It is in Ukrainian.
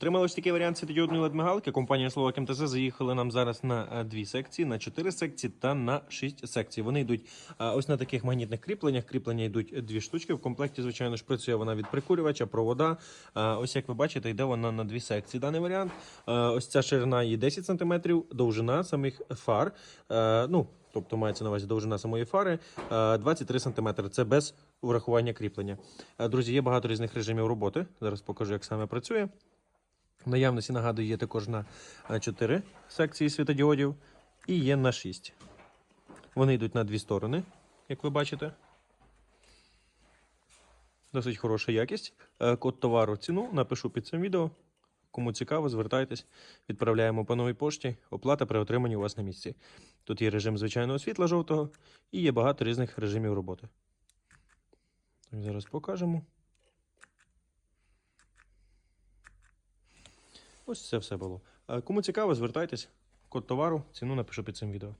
Отримали ось такий варіант світодіодної LED-мигалки. Компанія Словак МТЗ заїхали нам зараз на е, дві секції, на чотири секції та на шість секцій. Вони йдуть е, ось на таких магнітних кріпленнях. Кріплення йдуть дві штучки. В комплекті, звичайно ж, працює вона від прикурювача, провода. Е, Ось як ви бачите, йде вона на дві секції. Даний варіант. Е, Ось ця ширина її 10 см, довжина самих фар. е, Ну, тобто мається на увазі довжина самої фари е, 23 см. Це без врахування кріплення. Е, Друзі, є багато різних режимів роботи. Зараз покажу, як саме працює. Наявності, нагадую, є також на 4 секції світодіодів і є на 6. Вони йдуть на дві сторони, як ви бачите. Досить хороша якість. Е, Код товару ціну напишу під цим відео. Кому цікаво, звертайтесь. Відправляємо по новій пошті. Оплата при отриманні у вас на місці. Тут є режим звичайного світла жовтого і є багато різних режимів роботи. Зараз покажемо. Ось це все було. Е, Кому цікаво, звертайтесь. Код товару, ціну напишу під цим відео.